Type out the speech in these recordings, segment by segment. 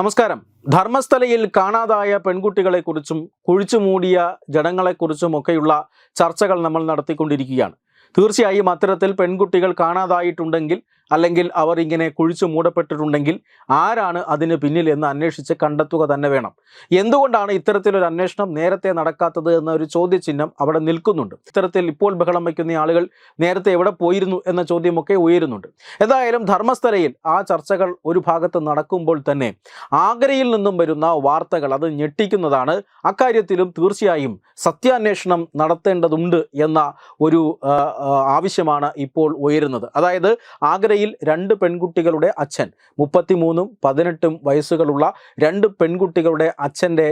നമസ്കാരം. ധർമ്മസ്ഥലയിൽ കാണാതായ പെൺകുട്ടികളെക്കുറിച്ചും കുഴിച്ചു മൂടിയ ജനങ്ങളെക്കുറിച്ചും ഒക്കെയുള്ള ചർച്ചകൾ നമ്മൾ നടത്തിക്കൊണ്ടിരിക്കുകയാണ്. തീർച്ചയായും അത്തരത്തിൽ പെൺകുട്ടികൾ കാണാതായിട്ടുണ്ടെങ്കിൽ അല്ലെങ്കിൽ അവർ ഇങ്ങനെ കുഴിച്ചു മൂടപ്പെട്ടിട്ടുണ്ടെങ്കിൽ ആരാണ് അതിന് പിന്നിൽ എന്ന് അന്വേഷിച്ച് കണ്ടെത്തുക തന്നെ വേണം. എന്തുകൊണ്ടാണ് ഇത്തരത്തിലൊരു അന്വേഷണം നേരത്തെ നടക്കാത്തത് എന്ന ഒരു ചോദ്യചിഹ്നം അവിടെ നിൽക്കുന്നുണ്ട്. ഇത്തരത്തിൽ ഇപ്പോൾ ബഹളം വയ്ക്കുന്ന ആളുകൾ നേരത്തെ എവിടെ പോയിരുന്നു എന്ന ചോദ്യമൊക്കെ ഉയരുന്നുണ്ട്. എന്തായാലും ധർമ്മസ്ഥലയിൽ ആ ചർച്ചകൾ ഒരു ഭാഗത്ത് നടക്കുമ്പോൾ തന്നെ ആഗ്രയിൽ നിന്നും വരുന്ന വാർത്തകൾ അത് ഞെട്ടിക്കുന്നതാണ്. അക്കാര്യത്തിലും തീർച്ചയായും സത്യാന്വേഷണം നടത്തേണ്ടതുണ്ട് എന്ന ഒരു ആവശ്യമാണ് ഇപ്പോൾ ഉയരുന്നത്. അതായത് ആഗ്രയിൽ രണ്ട് പെൺകുട്ടികളുടെ അച്ഛൻ മുപ്പത്തിമൂന്നും പതിനെട്ടും വയസ്സുകളുള്ള രണ്ട് പെൺകുട്ടികളുടെ അച്ഛന്റെ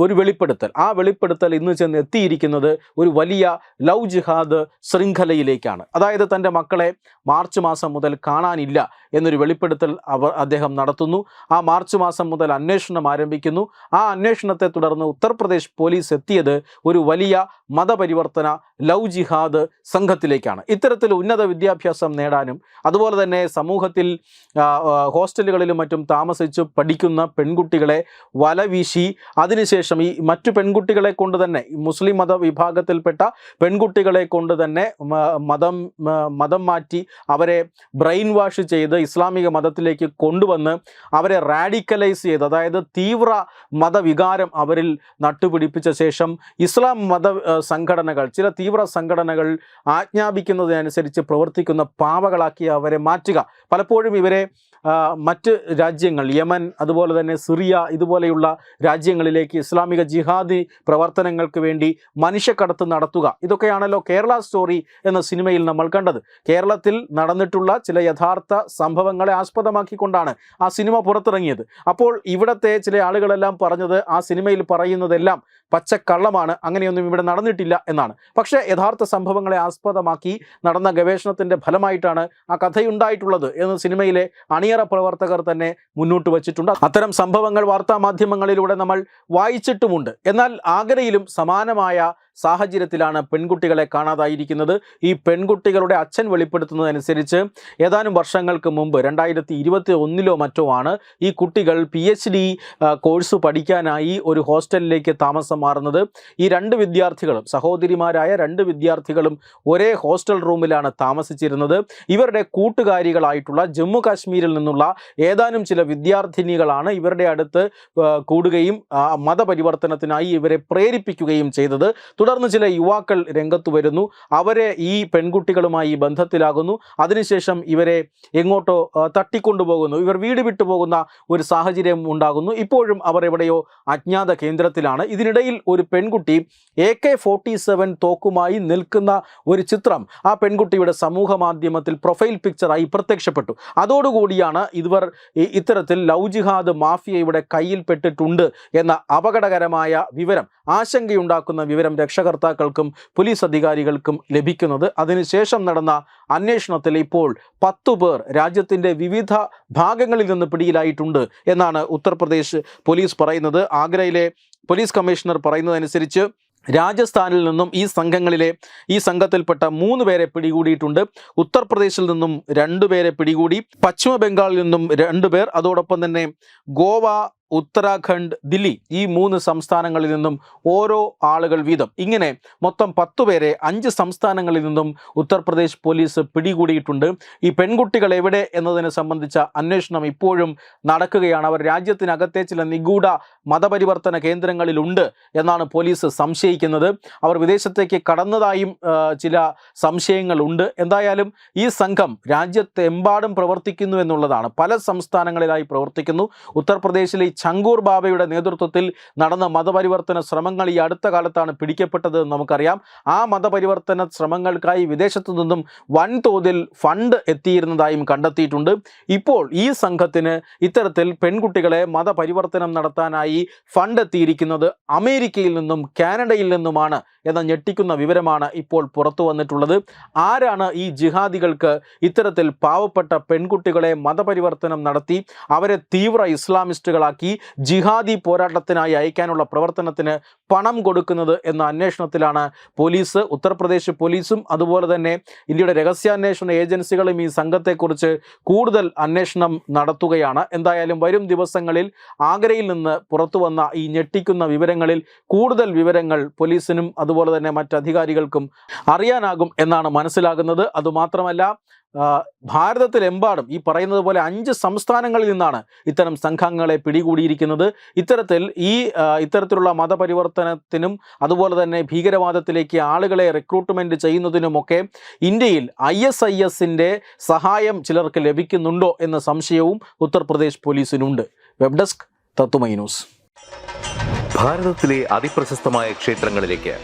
ഒരു വെളിപ്പെടുത്തൽ. ആ വെളിപ്പെടുത്തൽ ഇന്ന് ചെന്ന് എത്തിയിരിക്കുന്നത് ഒരു വലിയ ലവ് ജിഹാദ് ശൃംഖലയിലേക്കാണ്. അതായത് തന്റെ മക്കളെ മാർച്ച് മാസം മുതൽ കാണാനില്ല എന്നൊരു വെളിപ്പെടുത്തൽ അവർ അദ്ദേഹം നടത്തുന്നു. ആ മാർച്ച് മാസം മുതൽ അന്വേഷണം ആരംഭിക്കുന്നു. ആ അന്വേഷണത്തെ തുടർന്ന് ഉത്തർപ്രദേശ് പോലീസ് എത്തിയത് ഒരു വലിയ മതപരിവർത്തന ലവ് ജിഹാദ് സംഘത്തിലേക്കാണ്. ഇത്തരത്തിൽ ഉന്നത വിദ്യാഭ്യാസം നേടാനും അതുപോലെ തന്നെ സമൂഹത്തിൽ ഹോസ്റ്റലുകളിലും മറ്റും താമസിച്ച് പഠിക്കുന്ന പെൺകുട്ടികളെ വലവീശി അതിനുശേഷം ഈ മറ്റു പെൺകുട്ടികളെ കൊണ്ട് തന്നെ മുസ്ലിം മത വിഭാഗത്തിൽപ്പെട്ട പെൺകുട്ടികളെ കൊണ്ട് തന്നെ മതം മതം മാറ്റി അവരെ ബ്രെയിൻ വാഷ് ചെയ്ത് ഇസ്ലാമിക മതത്തിലേക്ക് കൊണ്ടുവന്ന് അവരെ റാഡിക്കലൈസ് ചെയ്ത് അതായത് തീവ്ര മതവികാരം അവരിൽ നട്ടുപിടിപ്പിച്ച ശേഷം ഇസ്ലാം മത സംഘടനകൾ ചില തീവ്ര സംഘടനകൾ ആജ്ഞാപിക്കുന്നതിനനുസരിച്ച് പ്രവർത്തിക്കുന്ന പാവകളാക്കി അവരെ മാറ്റുക. പലപ്പോഴും ഇവരെ മറ്റ് രാജ്യങ്ങൾ യമൻ അതുപോലെ തന്നെ സിറിയ ഇതുപോലെയുള്ള രാജ്യങ്ങളിലേക്ക് ഇസ്ലാമിക ജിഹാദി പ്രവർത്തനങ്ങൾക്ക് വേണ്ടി മനുഷ്യക്കടത്ത് നടത്തുക. ഇതൊക്കെയാണല്ലോ കേരള സ്റ്റോറി എന്ന സിനിമയിൽ നമ്മൾ കണ്ടത്. കേരളത്തിൽ നടന്നിട്ടുള്ള ചില യഥാർത്ഥ സംഭവങ്ങളെ ആസ്പദമാക്കിക്കൊണ്ടാണ് ആ സിനിമ പുറത്തിറങ്ങിയത്. അപ്പോൾ ഇവിടത്തെ ചില ആളുകളെല്ലാം പറഞ്ഞത് ആ സിനിമയിൽ പറയുന്നതെല്ലാം പച്ചക്കള്ളമാണ് അങ്ങനെയൊന്നും ഇവിടെ നടന്നിട്ടില്ല എന്നാണ്. പക്ഷേ യഥാർത്ഥ സംഭവങ്ങളെ ആസ്പദമാക്കി നടന്ന ഗവേഷണത്തിന്റെ ഫലമായിട്ടാണ് ആ കഥയുണ്ടായിട്ടുള്ളത് എന്ന് സിനിമയിലെ അണിയറ പ്രവർത്തകർ തന്നെ മുന്നോട്ട് വച്ചിട്ടുണ്ട്. അത്തരം സംഭവങ്ങൾ വാർത്താ മാധ്യമങ്ങളിലൂടെ നമ്മൾ വായിച്ചിട്ടുമുണ്ട്. എന്നാൽ ആഗ്രയിലും സമാനമായ സാഹചര്യത്തിലാണ് പെൺകുട്ടികളെ കാണാതായിരിക്കുന്നത്. ഈ പെൺകുട്ടികളുടെ അച്ഛൻ വെളിപ്പെടുത്തുന്നതനുസരിച്ച് ഏതാനും വർഷങ്ങൾക്ക് മുമ്പ് രണ്ടായിരത്തി ഇരുപത്തി ഒന്നിലോ മറ്റോ ആണ് ഈ കുട്ടികൾ പി എച്ച് ഡി കോഴ്സ് പഠിക്കാനായി ഒരു ഹോസ്റ്റലിലേക്ക് താമസം മാറുന്നത്. ഈ രണ്ട് വിദ്യാർത്ഥികളും സഹോദരിമാരായ രണ്ട് വിദ്യാർത്ഥികളും ഒരേ ഹോസ്റ്റൽ റൂമിലാണ് താമസിച്ചിരുന്നത്. ഇവരുടെ കൂട്ടുകാരികളായിട്ടുള്ള ജമ്മു കാശ്മീരിൽ നിന്നുള്ള ഏതാനും ചില വിദ്യാർത്ഥിനികളാണ് ഇവരുടെ അടുത്ത് കൂടുകയും മതപരിവർത്തനത്തിനായി ഇവരെ പ്രേരിപ്പിക്കുകയും ചെയ്തത്. തുടർന്ന് ചില യുവാക്കൾ രംഗത്തു വരുന്നു. അവരെ ഈ പെൺകുട്ടികളുമായി ബന്ധത്തിലാകുന്നു. അതിനുശേഷം ഇവരെ എങ്ങോട്ടോ തട്ടിക്കൊണ്ടുപോകുന്നു. ഇവർ വീട് വിട്ടു പോകുന്ന ഒരു സാഹചര്യം ഉണ്ടാകുന്നു. ഇപ്പോഴും അവർ എവിടെയോ അജ്ഞാത കേന്ദ്രത്തിലാണ്. ഇതിനിടയിൽ ഒരു പെൺകുട്ടി എ കെ ഫോർട്ടി സെവൻ തോക്കുമായി നിൽക്കുന്ന ഒരു ചിത്രം ആ പെൺകുട്ടിയുടെ സമൂഹ മാധ്യമത്തിൽ പ്രൊഫൈൽ പിക്ചറായി പ്രത്യക്ഷപ്പെട്ടു. അതോടുകൂടിയാണ് ഇവർ ഇത്തരത്തിൽ ലൗജിഹാദ് ജിഹാദ് മാഫിയയുടെ കയ്യിൽപ്പെട്ടിട്ടുണ്ട് എന്ന അപകടകരമായ വിവരം ആശങ്കയുണ്ടാക്കുന്ന വിവരം രക്ഷകർത്താക്കൾക്കും പോലീസ് അധികാരികൾക്കും ലഭിക്കുന്നത്. അതിനുശേഷം നടന്ന അന്വേഷണത്തിൽ ഇപ്പോൾ പത്തു പേർ രാജ്യത്തിന്റെ വിവിധ ഭാഗങ്ങളിൽ നിന്ന് പിടിയിലായിട്ടുണ്ട് എന്നാണ് ഉത്തർപ്രദേശ് പോലീസ് പറയുന്നത്. ആഗ്രയിലെ പോലീസ് കമ്മീഷണർ പറയുന്നതനുസരിച്ച് രാജസ്ഥാനിൽ നിന്നും ഈ സംഘങ്ങളിലെ ഈ സംഘത്തിൽപ്പെട്ട മൂന്ന് പേരെ പിടികൂടിയിട്ടുണ്ട്. ഉത്തർപ്രദേശിൽ നിന്നും രണ്ടു പേരെ പിടികൂടി. പശ്ചിമ ബംഗാളിൽ നിന്നും രണ്ടു പേർ. അതോടൊപ്പം തന്നെ ഗോവ ഉത്തരാഖണ്ഡ് ദില്ലി ഈ മൂന്ന് സംസ്ഥാനങ്ങളിൽ നിന്നും ഓരോ ആളുകൾ വീതം. ഇങ്ങനെ മൊത്തം പത്തു പേരെ അഞ്ച് സംസ്ഥാനങ്ങളിൽ നിന്നും ഉത്തർപ്രദേശ് പോലീസ് പിടികൂടിയിട്ടുണ്ട്. ഈ പെൺകുട്ടികൾ എവിടെ എന്നതിനെ സംബന്ധിച്ച അന്വേഷണം ഇപ്പോഴും നടക്കുകയാണ്. അവർ രാജ്യത്തിനകത്തെ ചില നിഗൂഢ മതപരിവർത്തന കേന്ദ്രങ്ങളിലുണ്ട് എന്നാണ് പോലീസ് സംശയിക്കുന്നത്. അവർ വിദേശത്തേക്ക് കടന്നതായും ചില സംശയങ്ങളുണ്ട്. എന്തായാലും ഈ സംഘം രാജ്യത്തെമ്പാടും പ്രവർത്തിക്കുന്നു എന്നുള്ളതാണ്. പല സംസ്ഥാനങ്ങളിലായി പ്രവർത്തിക്കുന്നു. ഉത്തർപ്രദേശിലെ ചങ്കൂർ ബാബയുടെ നേതൃത്വത്തിൽ നടന്ന മതപരിവർത്തന ശ്രമങ്ങൾ ഈ അടുത്ത കാലത്താണ് പിടിക്കപ്പെട്ടത് നമുക്കറിയാം. ആ മതപരിവർത്തന ശ്രമങ്ങൾക്കായി വിദേശത്തു നിന്നും വൻതോതിൽ ഫണ്ട് എത്തിയിരുന്നതായും കണ്ടെത്തിയിട്ടുണ്ട്. ഇപ്പോൾ ഈ സംഘത്തിന് ഇത്തരത്തിൽ പെൺകുട്ടികളെ മതപരിവർത്തനം നടത്താനായി ഫണ്ട് എത്തിയിരിക്കുന്നത് അമേരിക്കയിൽ നിന്നും കാനഡയിൽ നിന്നുമാണ് എന്ന ഞെട്ടിക്കുന്ന വിവരമാണ് ഇപ്പോൾ പുറത്തു വന്നിട്ടുള്ളത്. ആരാണ് ഈ ജിഹാദികൾക്ക് ഇത്തരത്തിൽ പാവപ്പെട്ട പെൺകുട്ടികളെ മതപരിവർത്തനം നടത്തി അവരെ തീവ്ര ഇസ്ലാമിസ്റ്റുകളാക്കി ഈ ജിഹാദി പോരാട്ടത്തിനായി അയക്കാനുള്ള പ്രവർത്തനത്തിന് പണം കൊടുക്കുന്നത് എന്ന അന്വേഷണത്തിലാണ് പോലീസ്. ഉത്തർപ്രദേശ് പോലീസും അതുപോലെ തന്നെ ഇന്ത്യയുടെ രഹസ്യാന്വേഷണ ഏജൻസികളും ഈ സംഘത്തെക്കുറിച്ച് കൂടുതൽ അന്വേഷണം നടത്തുകയാണ്. എന്തായാലും വരും ദിവസങ്ങളിൽ ആഗ്രയിൽ നിന്ന് പുറത്തു വന്ന ഈ ഞെട്ടിക്കുന്ന വിവരങ്ങളിൽ കൂടുതൽ വിവരങ്ങൾ പോലീസിനും അതുപോലെ തന്നെ മറ്റധികാരികൾക്കും അറിയാനാകും എന്നാണ് മനസ്സിലാകുന്നത്. അതുമാത്രമല്ല ഭാരതത്തിലെമ്പാടും ഈ പറയുന്നത് പോലെ അഞ്ച് സംസ്ഥാനങ്ങളിൽ നിന്നാണ് ഇത്തരം സംഘങ്ങളെ പിടികൂടിയിരിക്കുന്നത്. ഇത്തരത്തിൽ ഈ ഇത്തരത്തിലുള്ള മതപരിവർത്തനത്തിനും അതുപോലെ തന്നെ ഭീകരവാദത്തിലേക്ക് ആളുകളെ റിക്രൂട്ട്മെന്റ് ചെയ്യുന്നതിനുമൊക്കെ ഇന്ത്യയിൽ ഐ എസ് ഐ എസിന്റെ സഹായം ചിലർക്ക് ലഭിക്കുന്നുണ്ടോ എന്ന സംശയവും ഉത്തർപ്രദേശ് പോലീസിനുണ്ട്. വെബ് ഡെസ്ക് തത്തുമൈ ന്യൂസ്. ഭാരതത്തിലെ അതിപ്രശസ്തമായ ക്ഷേത്രങ്ങളിലേക്ക്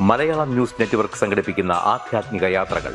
മലയാളം ന്യൂസ് നെറ്റ്വർക്ക് സംഘടിപ്പിക്കുന്ന ആധ്യാത്മിക യാത്രകൾ.